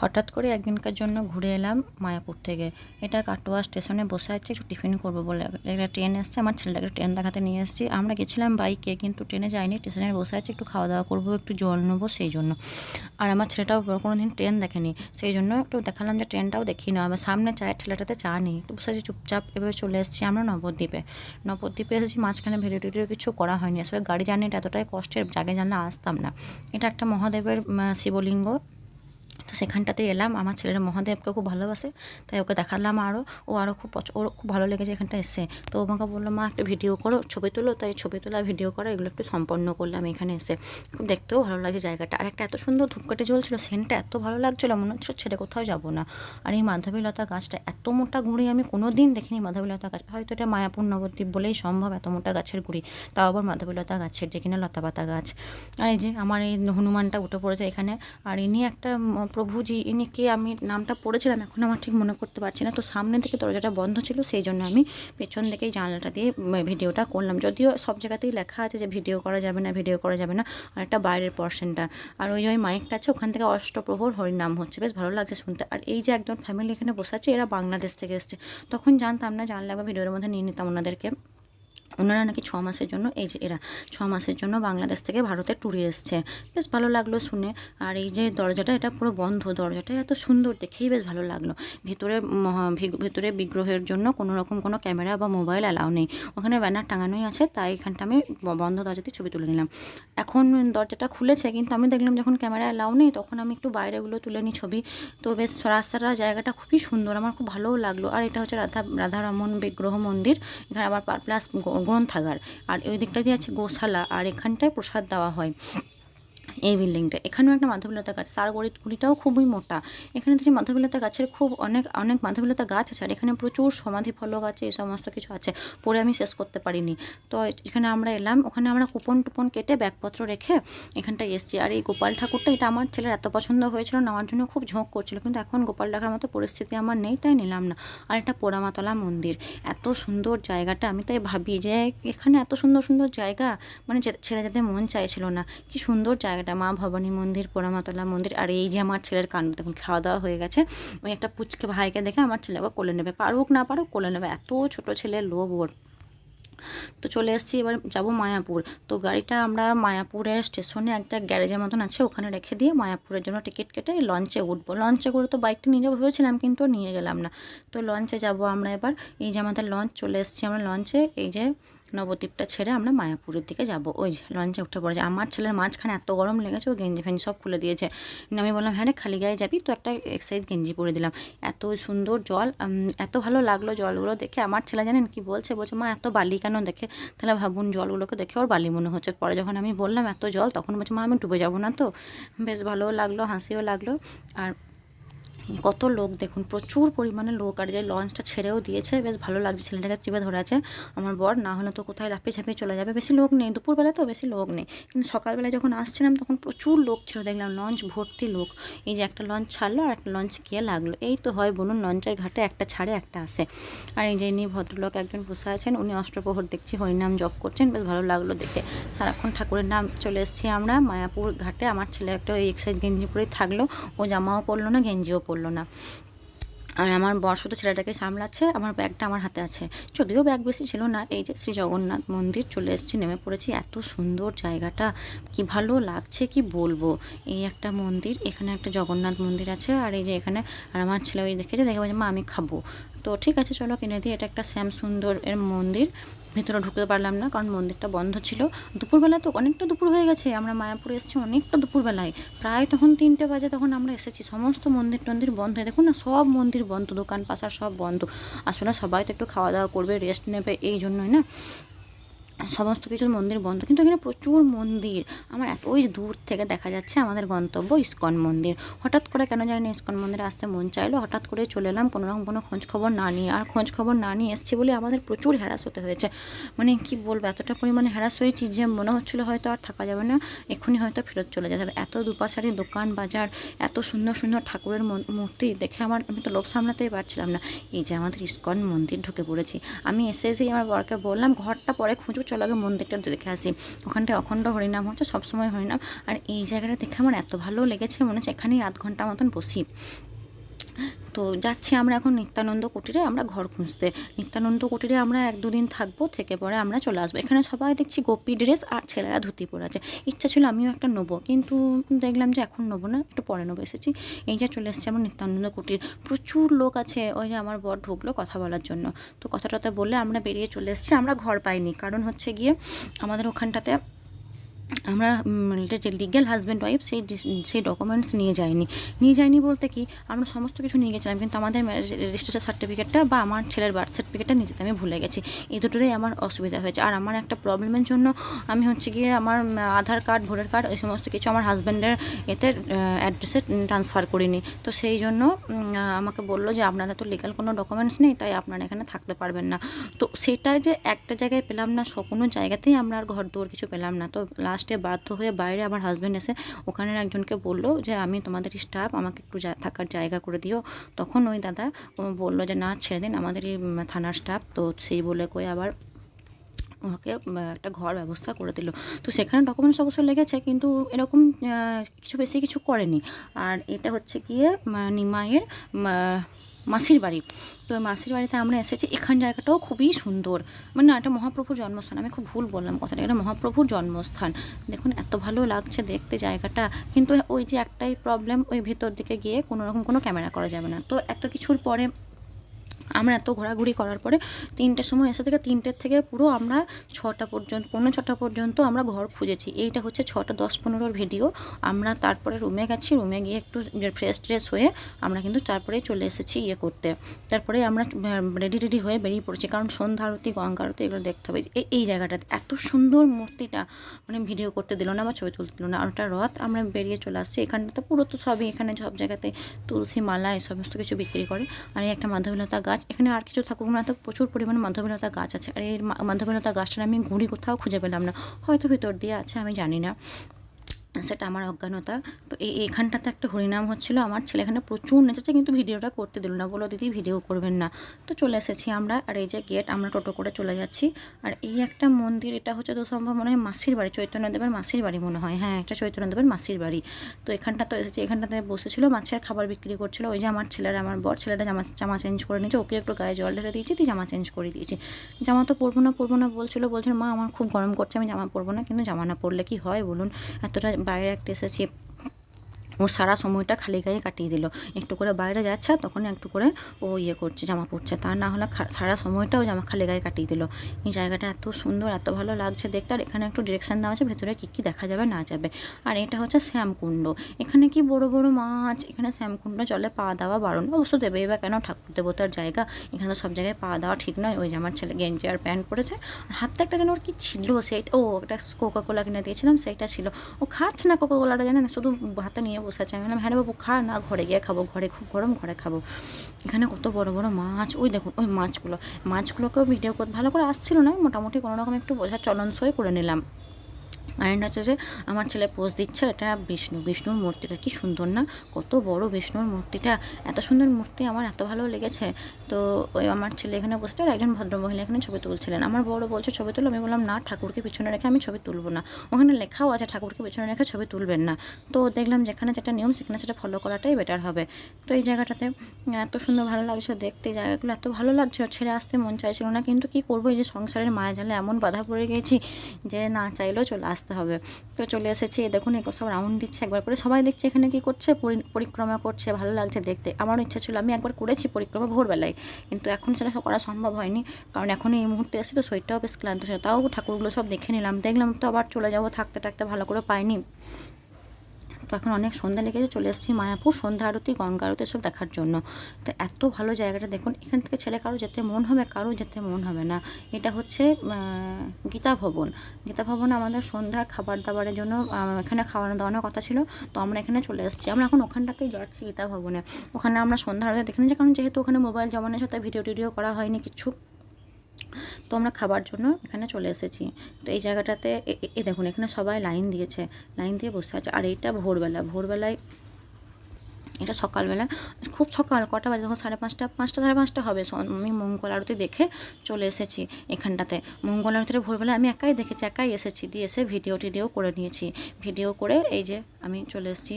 হঠাৎ করে একদিনকার জন্য ঘুরে এলাম মায়াপুর থেকে। এটা কাটোয়া স্টেশনে বসে আছে, একটু টিফিন করব বলে। একটা ট্রেন এসছে, আমার ছেলেটাকে ট্রেন দেখাতে নিয়ে এসেছি। আমরা গেছিলাম বাইকে, কিন্তু ট্রেনে যাইনি, স্টেশনে বসে আছে, একটু খাওয়া দাওয়া করব, একটু জল নেব, সেই জন্য। আর আমার ছেলেটাও কোনো দিন ট্রেন দেখেনি, সেই জন্য একটু দেখালাম যে ট্রেনটাও দেখি না। আমার সামনে চায়ের ঠেলাটাতে চা নেই, একটু বসে আছি, চুপচাপ এভাবে চলে এসেছি আমরা নবদ্বীপে। নবদ্বীপে এসেছি, মাঝখানে ভিডিও টিডিও কিছু করা হয়নি। আসলে গাড়ি জার্নিটা এতটাই কষ্টের, জাগে জানলে আসতাম না। এটা একটা মহাদেবের শিবলিঙ্গ। তো সেখানটাতে এলাম। আমার ছেলের মহাদেবকে খুব ভালোবাসে, তাই ওকে দেখালাম আরও ও আরও খুব ওর খুব ভালো লেগেছে এখানটা এসে। তো আমাকে বলল, মা, একটা ভিডিও করো, ছবি তুলো। তাই ছবি তোলা, ভিডিও করা, এগুলো একটু সম্পন্ন করলাম এখানে এসে। খুব দেখতেও ভালো লাগছে জায়গাটা। আর একটা এত সুন্দর ধূপকাঠি জ্বলছিল, সেন্টটা এত ভালো লাগছিল, মনে হচ্ছিল ছেড়ে কোথাও যাব না। আর এই মাধবীলতা গাছটা এত মোটা গুঁড়ি, আমি কোনো দিন দেখিনি মাধবীলতা গাছ। হয়তো এটা মায়াপুর নবদ্বীপ বলেই সম্ভব, এত মোটা গাছের গুঁড়ি। তাও আবার মাধবীলতা গাছের যে কিনা লতাপাতা গাছ। আর এই যে, আমার এই হনুমানটা উঠে পড়েছে এখানে। আর ইনি একটা প্রভুজি ইনি কে? আমি নামটা পড়েছিলাম, এখন আমার ঠিক মনে করতে পারছি না। তো সামনে থেকে দরজাটা বন্ধ ছিল, সেই জন্য আমি পেছন থেকেই জানলাটা দিয়ে ভিডিওটা করলাম। যদিও সব জায়গাতেই লেখা আছে যে ভিডিও করা যাবে না, ভিডিও করা যাবে না, আর একটা বাইরের পোর্শনটা আর ওই ওই মাইকটা আছে, ওখান থেকে অষ্টপ্রহর হরিনাম হচ্ছে, বেশ ভালো লাগছে শুনতে। আর এই যে একজন ফ্যামিলি এখানে বসে আছে, এরা বাংলাদেশ থেকে এসছে। তখন জানতাম না, জানলে একবার ভিডিওর মধ্যে নিয়ে নিতাম ওনাদেরকে। ওনারা নাকি ছ মাসের জন্য, এই যে এরা, ছ মাসের জন্য বাংলাদেশ থেকে ভারতে ট্যুরে এসছে। বেশ ভালো লাগল শুনে। আর এই যে দরজাটা, এটা পুরো বন্ধ দরজাটা, এত সুন্দর দেখেই বেশ ভালো লাগল। ভিতরে ভিতরে বিগ্রহের জন্য কোনো রকম কোনো ক্যামেরা বা মোবাইল অ্যালাউ নেই। ওখানে ব্যানার টাঙানোই আছে, তাই এখানটা আমি বন্ধ দরজাতে ছবি তুলে নিলাম। এখন দরজাটা খুলেছে, কিন্তু আমি দেখলাম যখন ক্যামেরা অ্যালাউ নেই, তখন আমি একটু বাইরেগুলো তুলে নিই ছবি। তো বেশ রাস্তাটা, জায়গাটা খুবই সুন্দর, আমার খুব ভালোও লাগল। আর এটা হচ্ছে রাধা রাধারমন বিগ্রহ মন্দির। এখানে আবার প্লাস গ্রন্থাগার আর ওই দিকটা দিয়ে আছে গোশালা আর এখানটায় প্রসাদ দেওয়া হয়। এই বিল্ডিংটা। এখানেও একটা মাধবীলতা গাছ, তার গড়ি গুড়িটাও খুবই মোটা। এখানে দেখছি মাধবীলতা গাছের খুব অনেক অনেক মাধবীলতা গাছ আছে, আর এখানে প্রচুর সমাধি ফলক আছে, এই সমস্ত কিছু আছে পরে আমি শেষ করতে পারিনি। তো এখানে আমরা এলাম, ওখানে আমরা কুপন টুপন কেটে ব্যাগপত্র রেখে এখানটায় এসছি। আর এই গোপাল ঠাকুরটা, এটা আমার ছেলের এত পছন্দ হয়েছিল, নেওয়ার জন্য খুব ঝোঁক করছিল, কিন্তু এখন গোপাল রাখার মতো পরিস্থিতি আমার নেই, তাই নিলাম না। আর একটা পোড়ামাতলা মন্দির। এত সুন্দর জায়গাটা, আমি তাই ভাবি যে এখানে এত সুন্দর সুন্দর জায়গা মানে যে- ছেড়ে যেতে মন চাইছিল না, কি সুন্দর জায়গাটা, মা ভবানী মন্দির, পোড়ামাতলা মন্দির, আর এই যে আমার ছেলের কাণ্ড, দেখুন খাওয়া দাওয়া হয়ে গেছে। ওই একটা পুচকে ভাইকে দেখে আমার ছেলেকে কোলে নেবে। পারুক না পারুক কোলে নেবে। এত ছোট ছেলের লোভ ওর। তো চলে এসেছি, এবার যাব মায়াপুর। তো গাড়িটা আমরা মায়াপুরের স্টেশনে একটা গ্যারেজের মতন আছে, ওখানে রেখে দিয়ে মায়াপুরের জন্য টিকিট কেটে লঞ্চে উঠবো। লঞ্চে করে তো বাইকটা নিয়ে যাব ভেবেছিলাম, কিন্তু নিয়ে গেলাম না। তো লঞ্চে যাব আমরা এবার। এই যে আমাদের লঞ্চ, চলে এসেছি আমরা লঞ্চে। এই যে নবদ্বীপটা ছেড়ে আমরা মায়াপুরের দিকে যাব। ওই লঞ্চে উঠে পড়েছে আমার ছেলের মাঝখানে এত গরম লেগেছে, ও গেঞ্জি ফেঞ্জি সব খুলে দিয়েছে। কিন্তু আমি বললাম হ্যাঁ খালি গায়ে যাবি? তো একটা এক্সাইজ গেঞ্জি পরে দিলাম। এত সুন্দর জল এত ভালো লাগল জলগুলো দেখে। আমার ছেলে জানেন কি বলছে? বলছে, মা, এত বালি কেন দেখে? তাহলে ভাবুন, জলগুলোকে দেখে ওর বালি মনে হচ্ছে। পরে যখন আমি বললাম, এত জল? তখন বলছে, মা, আমি ডুবে যাব না তো? বেশ ভালোও লাগল, হাসিও লাগল। আর কত লোক দেখুন, প্রচুর পরিমাণে লোক। আর যে লঞ্চটা ছেড়েও দিয়েছে, বেশ ভালো লাগছে, ছেলেটাকে চিপে ধরে আছে। আমার বর, না হলে তো কোথায় লাফিয়ে ঝাঁপিয়ে চলে যাবে। বেশি লোক নেই, দুপুরবেলা তো বেশি লোক নেই। কিন্তু সকালবেলায় যখন আসছিলাম, তখন প্রচুর লোক ছিল। দেখলাম লঞ্চ ভর্তি লোক। এই যে একটা লঞ্চ ছাড়লো আর একটা লঞ্চ গিয়ে লাগল। এই তো হয় বলুন, লঞ্চের ঘাটে একটা ছাড়ে, একটা আসে। আর এই যে ইনি ভদ্রলোক একজন বসে আছেন, উনি অষ্টপ্রহর দেখছি, হরিনাম জপ করছেন, বেশ ভালো লাগল দেখে। সারাক্ষণ ঠাকুরের নাম চলে এসেছি আমরা, মায়াপুর ঘাটে। আমার ছেলে একটা এক্সাইজ গেঞ্জি পরে থাকল। ও জামাও পরলো না, গেঞ্জিও পরলো না। আর আমার বর ছেলেটাকে সামলাচ্ছে, আমার ব্যাগটা আমার হাতে আছে। যদিও ব্যাগ বেশি ছিল না, এই যে শ্রী জগন্নাথ মন্দির চলে এসেছি, নেমে পড়েছি। এত সুন্দর জায়গাটা, কি ভালো লাগছে, কি বলব? এই একটা মন্দির, এখানে একটা জগন্নাথ মন্দির আছে, আর এই যে এখানে, আর আমার ছেলে ওই দেখেছে দেখে বলছে, মা, আমি খাব। তো ঠিক আছে, চলো কিনে দিই। এটা একটা শ্যাম সুন্দর এর মন্দির। ভেতরে ঢুকতে পারলাম না, কারণ মন্দিরটা বন্ধ ছিল। দুপুরবেলা তো অনেকটা দুপুর হয়ে গেছে, আমরা মায়াপুরে এসেছি অনেকটা দুপুরবেলায়। প্রায় তখন তিনটে বাজে তখন আমরা এসেছি, সমস্ত মন্দির টন্দির বন্ধ হয়ে দেখুন না, সব মন্দির বন্ধ, দোকান পাশার সব বন্ধ। আসলে সবাই তো একটু খাওয়া দাওয়া করবে রেস্ট নেবে, এই জন্যই না। সমস্ত কিছুর মন্দির বন্ধ। কিন্তু এখানে প্রচুর মন্দির। আমার এত ওই দূর থেকে দেখা যাচ্ছে আমাদের গন্তব্য ইস্কন মন্দির। হঠাৎ করে কেন জানি না ইস্কন মন্দিরে আসতে মন চাইলো। হঠাৎ করে চলে এলাম, কোনো রকম কোনো খোঁজ খবর না নিয়ে। আর খোঁজ খবর না নিয়ে এসেছি বলে আমাদের প্রচুর হ্যারাস হতে হয়েছে। মানে কি বলব, এতটা পরিমাণে হ্যারাস হয়েছি যে মনে হচ্ছিল হয়তো আর থাকা যাবে না। এক্ষুনি হয়তো ফেরত চলে যেতে হবে। এত দুপাশারি দোকান বাজার, এত সুন্দর সুন্দর ঠাকুরের মূর্তি দেখে আমার আমি তো লোভ সামলাতেই পারছিলাম না। এই যে আমাদের ইস্কন মন্দির ঢুকে পড়েছি। আমি এসে এসেই আমার বরকে বললাম, ঘরটা পরে খুঁজবো চলো, আগে মন্দিরটা দেখে আসি। ওখানটায় অখণ্ড হরিনাম হচ্ছে, সবসময় হরিনাম। আর এই জায়গাটা দেখে আমার এত ভালো লেগেছে, মনে হচ্ছে এখানেই আধ ঘণ্টা মতন বসি। তো যাচ্ছি আমরা এখন নিত্যানন্দ কুটিরে, আমরা ঘর খুঁজতে। নিত্যানন্দ কুটিরে আমরা এক দুদিন থাকব, থেকে পরে আমরা চলে আসব। এখানে সবাই দেখছি গোপী ড্রেস আর ছেলেরা ধুতি পরে আছে। ইচ্ছা ছিল আমিও একটা নেব, কিন্তু দেখলাম যে এখন নেব না, একটু পরে নেব এসেছি। এই যে চলে এসেছি আমার নিত্যানন্দ কুটির। প্রচুর লোক আছে ওই যে আমার বর ঢুকলো কথা বলার জন্য। তো কথা টথা বললে আমরা বেরিয়ে চলে এসেছি, আমরা ঘর পাইনি। কারণ হচ্ছে গিয়ে আমাদের ওখানটাতে আমরা যে লিগ্যাল হাজব্যান্ড ওয়াইফ সেই সেই ডকুমেন্টস নিয়ে যাইনি। নিয়ে যাইনি বলতে কি, আমরা সমস্ত কিছু নিয়ে গেছিলাম, কিন্তু আমাদের রেজিস্ট্রেশন সার্টিফিকেটটা বা আমার ছেলের বার্থ সার্টিফিকেটটা নিয়ে যেতে আমি ভুলে গেছি। এই দুটোরই আমার অসুবিধা হয়েছে। আর আমার একটা প্রবলেমের জন্য আমি হচ্ছে গিয়ে আমার আধার কার্ড ভোটার কার্ড এই সমস্ত কিছু আমার হাজব্যান্ডের এতে অ্যাড্রেসে ট্রান্সফার করিনি। তো সেই জন্য আমাকে বলল যে আপনাদের তো লিগাল কোনো ডকুমেন্টস নেই, তাই আপনারা এখানে থাকতে পারবেন না। তো সেটাই যে একটা জায়গায় পেলাম না কোনো জায়গাতেই আমরা আর ঘর দুয়ার কিছু পেলাম না। তো লাস্টে বাধ্য হয়ে বাইরে আমার হাজব্যান্ড এসে ওখানের একজনকে বলল যে, আমি তোমাদের স্টাফ আমাকে একটু থাকার জায়গা করে দিও। তখন ওই দাদা বলল যে, না, ছেড়ে দিন, আমাদের এই থানার স্টাফ তো সেই বলে কই আবার ওকে একটা ঘর ব্যবস্থা করে দিল। তো সেখানে ডকুমেন্টস অবশ্য লেগেছে, কিন্তু এরকম কিছু বেশি কিছু করেনি। আর এটা হচ্ছে গিয়ে নিমাইয়ের মাসির বাড়ি। তো মাসির বাড়িতে আমরা এসেছি। এখান জায়গাটাও খুবই সুন্দর। মানে না, এটা মহাপ্রভুর জন্মস্থান। আমি খুব ভুল বললাম কথাটা। এটা মহাপ্রভুর জন্মস্থান। দেখুন, এত ভালো লাগছে দেখতে জায়গাটা। কিন্তু ওই যে একটাই প্রবলেম ওই ভেতর দিকে গিয়ে কোনো রকম কোনো ক্যামেরা করা যাবে না। তো এত কিছুর পরে আমরা এত ঘোরাঘুরি করার পরে তিনটের সময় এসে থেকে তিনটের থেকে পুরো আমরা ছটা পর্যন্ত পনেরো ছটা পর্যন্ত আমরা ঘর খুঁজেছি। এইটা হচ্ছে ছটা দশ পনেরোর ভিডিও আমরা তারপরে রুমে গেছি রুমে গিয়ে একটু ফ্রেশ ট্রেশ হয়ে আমরা কিন্তু তারপরে চলে এসেছি ইয়ে করতে। তারপরে আমরা রেডি রেডি হয়ে বেরিয়ে পড়েছি। কারণ সন্ধ্যা আরতি, গঙ্গা আরতি এগুলো দেখতে হবে। এই এই জায়গাটাতে এত সুন্দর মূর্তিটা মানে ভিডিও করতে দিল না বা ছবি তুলতে দিল না। আর ওটা রথ আমরা বেরিয়ে চলে আসছি। এখানটাতে পুরো তো সবই এখানে সব জায়গাতে তুলসী মালা, এই সমস্ত কিছু বিক্রি করে। আর একটা মাধবীলতা গাছ এখানে আর কিছু থাকুক না তো প্রচুর পরিমাণে মাধবীলতা গাছ আছে। আর এই মাধবীলতা গাছটা আমি ঘুরি কোথাও খুঁজে পেলাম না। হয়তো ভিতর দিয়ে আছে, আমি জানি না। সেটা আমার অজ্ঞানতা। তো এই এইখানটাতে একটা হরিনাম হচ্ছিল, আমার ছেলে এখানে প্রচুর নেচেছে, কিন্তু ভিডিওটা করতে দিল না। বলো দিদি, ভিডিও করবেন না। তো চলে এসেছি আমরা, আর এই যে গেট আমরা টোটো করে চলে যাচ্ছি। আর এই একটা মন্দির, এটা হচ্ছে তো সম্ভব মনে হয় মাসির বাড়ি, চৈতন্যদেবের মাসির বাড়ি মনে হয়। হ্যাঁ একটা চৈতন্যদেবের মাসির বাড়ি। তো এখানটা তো এসেছি, এখানটাতে বসেছিল, মাছের খাবার বিক্রি করছিল। ওই যে আমার ছেলেরা, আমার বর ছেলেটা জামা জামা চেঞ্জ করে নিয়েছে, ওকে একটু গায়ে জল ঢেলে দিয়েছি, দিয়ে জামা চেঞ্জ করে দিয়েছি। জামা তো পরবো না পরবো না বলছিল বলছিল, মা, আমার খুব গরম করছে, আমি জামা পরবো না, কিন্তু জামা না পরলে কি হয় বলুন? এতটা বাইরে একটা এসেছি। ও সারা সময়টা খালি গায়ে কাটিয়ে দিল। একটু করে বাইরে যাচ্ছে তখন একটু করে ও ইয়ে করছে, জামা পরছে। তা না হলে সারা সময়টা ও জামা খালি গায়ে কাটিয়ে দিল। এই জায়গাটা এত সুন্দর, এত ভালো লাগছে দেখতে। আর এখানে একটু ডিরেকশান দেওয়া আছে, ভেতরে কী কী দেখা যাবে না যাবে। আর এটা হচ্ছে শ্যামকুণ্ড। এখানে কি বড় বড় মাছ? এখানে শ্যামকুণ্ড জলে পা দেওয়া বারণ। অবশ্য দেবে এবার কেন? ঠাকুর দেবতার জায়গা। এখানে সব জায়গায় পা দেওয়া ঠিক নয়। ওই যে আমার ছেলে গেঞ্জি আর প্যান্ট পরেছে। আর হাতটা একটা যেন ওর কি ছিল, সেইটা ও একটা কোকা কোলা কিনে দিয়েছিলাম, সেইটা ছিল। ও খাচ্ছে না কোকা কোলাটা জানে না শুধু হাতে নিয়ে বসে আছে আমি বললাম হ্যাঁ বাবু, খা, না, ঘরে গিয়ে খাব, ঘরে খুব গরম, ঘরে খাব। এখানে কত বড় বড় মাছ, ওই দেখুন, ওই মাছগুলো। মাছগুলোকেও ভিডিও ভালো করে আসছিল না মোটামুটি কোনো রকম একটু বোঝার চলন সই করে নিলাম। আরেকটা হচ্ছে যে, আমার ছেলে পোজ দিচ্ছে, এটা বিষ্ণু। বিষ্ণুর মূর্তিটা কি সুন্দর না? কত বড় বিষ্ণুর মূর্তিটা। এত সুন্দর মূর্তি আমার এত ভালো লেগেছে। তো ওই আমার ছেলে এখানে বসতে আর একজন ভদ্রমহিলা এখানে ছবি তুলছিলেন। আমার বড় বলছে, ছবি তুলো। আমি বললাম, না, ঠাকুরকে পিছনে রেখে আমি ছবি তুলবো না। ওখানে লেখাও আছে, ঠাকুরকে পিছনে রেখে ছবি তুলবেন না। তো দেখলাম, যেখানে যেটা নিয়ম, সেখানে সেটা ফলো করাটাই বেটার হবে। তো এই জায়গাটাতে, এত সুন্দর ভালো লাগছে দেখতে। এই জায়গাগুলো এত ভালো লাগছে ছেড়ে আসতে মন চাইছিল না। কিন্তু কি করব? এই যে সংসারের মায়া জালে এমন বাধা পড়ে গেছি যে, না চাইলেও চলে আসতে হবে। তো চলে এসেছি দেখুন, এগুলো সব রাউন্ড দিচ্ছে, একবার করে সবাই দেখছে এখানে কি করছে, পরি- পরিক্রমা করছে, ভালো লাগছে দেখতে। আমারও ইচ্ছা ছিল, আমি একবার করেছি পরিক্রমা ভোরবেলায়, কিন্তু এখন সেটা করা সম্ভব হয়নি, কারণ এখন এই মুহূর্তে এসে তো শরীরটাও বেশ ক্লান্ত ছিল, তাও ঠাকুরগুলো সব দেখে নিলাম, দেখলাম তো আবার চলে যাব থাকতে থাকতে ভালো করে পাইনি। তো এখন অনেক সন্ধ্যা লেগেছে, চলে এসেছি মায়াপুর, সন্ধ্যা আরতি, গঙ্গা আরতি সব দেখার জন্য। তো এত ভালো জায়গাটা দেখুন, এখান থেকে ছেলে কারও যেতে মন হবে, কারও যেতে মন হবে না। এটা হচ্ছে গীতা ভবন। গীতা ভবন আমাদের সন্ধ্যার খাবার দাবারের জন্য এখানে খাওয়ানো দাওয়ানোর কথা ছিল, তো আমরা এখানে চলে এসেছি। আমরা এখন ওখানটাতেই যাচ্ছি গীতা ভবনে। ওখানে আমরা সন্ধ্যা আরতি দেখে নিয়েছি, কারণ যেহেতু ওখানে মোবাইল জমানোর সাথে ভিডিও টিডিও করা হয়নি কিছু। তো আমরা খাবার জন্য এখানে চলে এসেছি। তো এই জায়গাটাতে এ- দেখুন, এখানে সবাই লাইন দিয়েছে, লাইন দিয়ে বসে আছে। আর এইটা ভোরবেলা, ভোরবেলায় এটা সকালবেলা, খুব সকাল, কটা বাজে? তখন সাড়ে পাঁচটা পাঁচটা, সাড়ে পাঁচটা হবে। আমি মঙ্গল আরতি দেখে চলে এসেছি এখানটাতে। মঙ্গল আরতিটা ভোরবেলা আমি একাই দেখেছি, একাই এসেছি, দিয়ে এসে ভিডিও টিডিও করে নিয়েছি। ভিডিও করে এই যে আমি চলে এসেছি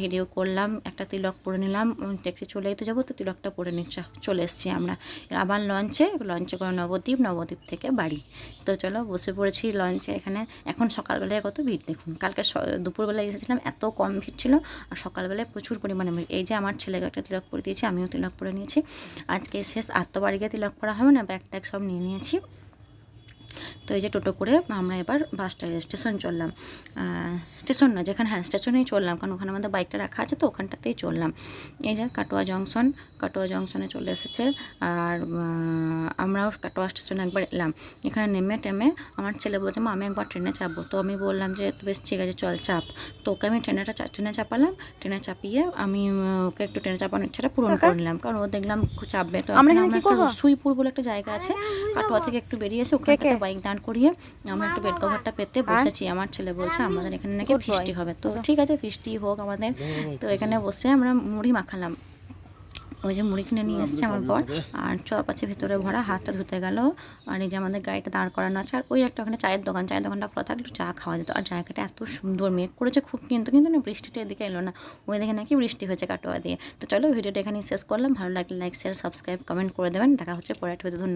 ভিডিও করলাম, একটা তিলক পরে নিলাম ট্যাক্সি চলেই তো যাব, তো তিলকটা পরে নিচ্ছ চলে এসেছি আমরা। আবার লঞ্চে লঞ্চে করে নবদ্বীপ নবদ্বীপ থেকে বাড়ি। তো চলো বসে পড়েছি লঞ্চে, এখানে এখন সকালবেলায় কত ভিড় দেখুন। কালকে দুপুরবেলায় এসেছিলাম, এত কম ভিড় ছিল, আর সকালবেলায় প্রচুর পরিমাণে এই যে আমার ছেলেকে একটা তিলক পরে দিয়েছে, আমিও তিলক পরে নিয়েছি। আজকে শেষ আর তো বাড়ি গিয়ে তিলক পরা হবে না ব্যাগ ট্যাগ সব নিয়ে নিয়েছি। তো এই যে টোটো করে আমরা এবার বাস স্টেশন চললাম। স্টেশন না যেখানে হ্যাঁ স্টেশনেই চললাম কারণ ওখানে আমাদের বাইকটা রাখা আছে তো ওখানটাতেই চললাম। এই যে কাটোয়া জংশন কাটোয়া জংশনে চলে এসেছে আর আমরাও কাটোয়া স্টেশনে একবার এলাম। এখানে নেমে টেমে আমার ছেলে বলছে মা আমি একবার ট্রেনে চাপবো। তো আমি বললাম যে বেশ ঠিক আছে চল চাপ। তো ওকে আমি ট্রেনেটা ট্রেনে চাপালাম ট্রেনে চাপিয়ে আমি ওকে একটু ট্রেনে চাপানোর ইচ্ছাটা পূরণ করে নিলাম। কারণ ও দেখলাম খুব চাপবে। তো আমরা? সুইপুর বলে একটা জায়গা আছে কাটোয়া থেকে একটু বেরিয়ে এসে ওখানে বাইক দাঁড় করিয়ে আমরা একটু বেড কভারটা পেতে বসেছি। আমার ছেলে বলছে আমাদের এখানে নাকি ফিস্টি হবে। তো ঠিক আছে ফিস্টি হোক আমাদের। তো এখানে বসে। আমরা মুড়ি মাখালাম। ওই যে মুড়ি কিনে নিয়ে এসছে আমার বর। আর চপ আছে ভিতরে ভরা হাতটা ধুতে গেল। আর এই যে আমাদের গাড়িটা দাঁড় করানো আছে। আর ওই একটা ওখানে চায়ের দোকান। চায়ের দোকানটা খোলা থাকলে চা খাওয়া যেত। আর জায়গাটা এত সুন্দর মেঘ করেছে খুব কিন্তু কিন্তু না বৃষ্টিটা এদিকে এলো না। ওই দেখে নাকি বৃষ্টি হয়েছে কাটোয়া দিয়ে। তো চলো ভিডিওটা এখানে শেষ করলাম। ভালো লাগলে লাইক শেয়ার সাবস্ক্রাইব কমেন্ট করে দেবেন। দেখা হচ্ছে পরে একটা ভিডিও ধন্যবাদ।